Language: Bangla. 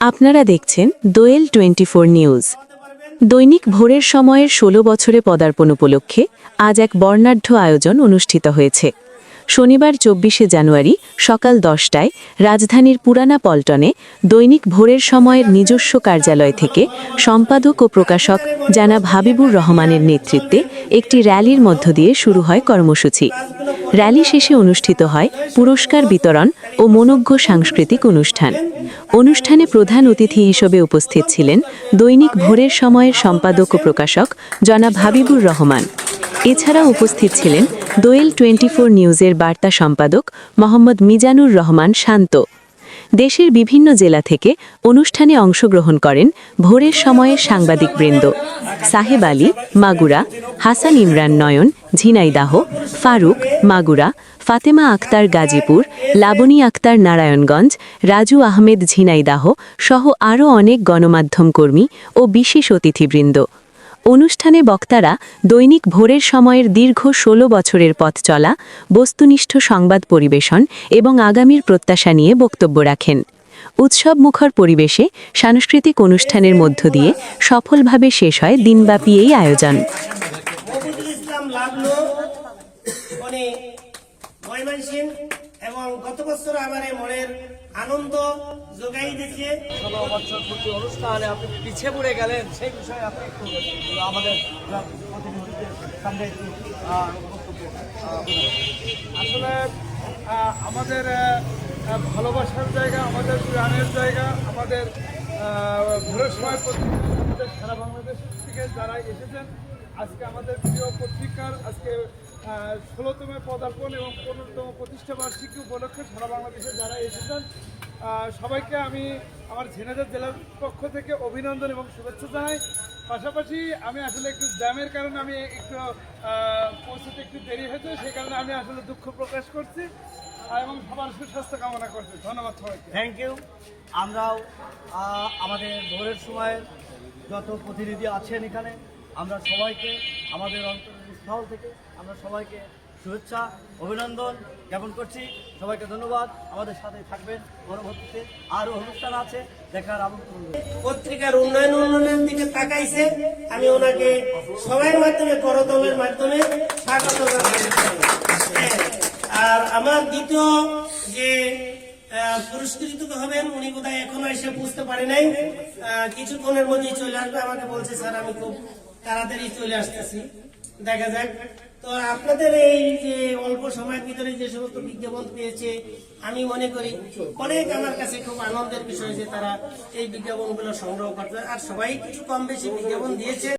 আপনারা দেখছেন দোয়েল টোয়েন্টি নিউজ। দৈনিক ভোরের সময়ের ১৬ বছরে পদার্পণ উপলক্ষে আজ এক বর্ণাঢ্য আয়োজন অনুষ্ঠিত হয়েছে। শনিবার চব্বিশে জানুয়ারি সকাল দশটায় রাজধানীর পুরানা পল্টনে দৈনিক ভোরের সময়ের নিজস্ব কার্যালয় থেকে সম্পাদক ও প্রকাশক জানা হাবিবুর রহমানের নেতৃত্বে একটি র্যালির মধ্য দিয়ে শুরু হয় কর্মসূচি। র্যালি শেষে অনুষ্ঠিত হয় পুরস্কার বিতরণ ও মনোজ্ঞ সাংস্কৃতিক অনুষ্ঠান। অনুষ্ঠানে প্রধান অতিথি হিসেবে উপস্থিত ছিলেন দৈনিক ভোরের সময়ের সম্পাদক ও প্রকাশক জনাব হাবিবুর রহমান। এছাড়া উপস্থিত ছিলেন দোয়েল টোয়েন্টি ফোর নিউজের বার্তা সম্পাদক মোহাম্মদ মিজানুর রহমান শান্ত। দেশের বিভিন্ন জেলা থেকে অনুষ্ঠানে অংশগ্রহণ করেন ভোরের সময়ের সাংবাদিকবৃন্দ সাহেব আলী, মাগুরা, হাসান ইমরান নয়ন ঝিনাইদাহ ফারুক, মাগুরা, ফাতেমা আক্তার গাজীপুর, লাবণী আক্তার নারায়ণগঞ্জ, রাজু আহমেদ ঝিনাইদাহ সহ আরও অনেক গণমাধ্যম কর্মী ও বিশেষ অতিথিবৃন্দ। অনুষ্ঠানে বক্তারা দৈনিক ভোরের সময়ের দীর্ঘ ১৬ বছরের পথ চলা, বস্তুনিষ্ঠ সংবাদ পরিবেশন এবং আগামীর প্রত্যাশা নিয়ে বক্তব্য রাখেন। উৎসব মুখর পরিবেশে সাংস্কৃতিক অনুষ্ঠানের মধ্য দিয়ে সফলভাবে শেষ হয় দিনব্যাপী এই আয়োজন। মফিদুল এবং গত বছর আমার এই মনের আনন্দ যোগাই দিয়েছে ষোলো বছর পূর্তি অনুষ্ঠানে আপনি পিছিয়ে পড়ে গেলেন, সেই বিষয়ে আপনি একটু আমাদের সামনে। আসলে আমাদের ভালোবাসার জায়গা, আমাদের প্রাণের জায়গা, আমাদের ভোরের সময় আমাদের সারা বাংলাদেশ থেকে যারা এসেছেন আজকে আমাদের প্রিয় পত্রিকার আজকে ষোলোতম পদার্পণ এবং পনেরোতম প্রতিষ্ঠা বার্ষিকী উপলক্ষে সারা বাংলাদেশে যারা এসেছেন সবাইকে আমি আমার ঝিনাইদহ জেলার পক্ষ থেকে অভিনন্দন এবং শুভেচ্ছা জানাই। পাশাপাশি আমি আসলে একটু জ্যামের কারণে আমি একটু পৌঁছতে একটু দেরি হয়েছে, সেই কারণে আমি আসলে দুঃখ প্রকাশ করছি এবং সবার সুস্বাস্থ্য কামনা করছি। ধন্যবাদ সবাইকে। থ্যাংক ইউ আমরাও আমাদের ভোরের সময়ের যত প্রতিনিধি আছেন এখানে আমরা সবাইকে আমাদের অন্তর্স্থল থেকে আমরা সবাইকে শুভেচ্ছা, অভিনন্দন জ্ঞাপন করছি। সবাইকে ধন্যবাদ। আমাদের সাথে থাকবেন পরবর্তীতে আরও অনুষ্ঠান আছে, দেখার আমন্ত্রণ পত্রিকার উন্নয়ন উন্নয়নের দিকে তাকাইছে। আমি ওনাকে সবার মাধ্যমে, করতলের মাধ্যমে স্বাগত আর আমার দ্বিতীয় যে পুরস্কৃত হবেন, উনি বোধহয় এখনও এসে বুঝতে পারে নাই। কিছুক্ষণের মধ্যেই চলে আসবে। আমাকে বলছে, স্যার, আমি খুব তাড়াতাড়ি চলে আসতেছি। দেখা যাক। তো আপনাদের এই যে অল্প সময়ের ভিতরে যে সমস্ত বিজ্ঞাপন পেয়েছে, আমি মনে করি অনেক আমার কাছে খুব আনন্দের বিষয় যে তারা এই বিজ্ঞাপনগুলো সংগ্রহ করছে আর সবাই কিছু কম বেশি বিজ্ঞাপন দিয়েছে।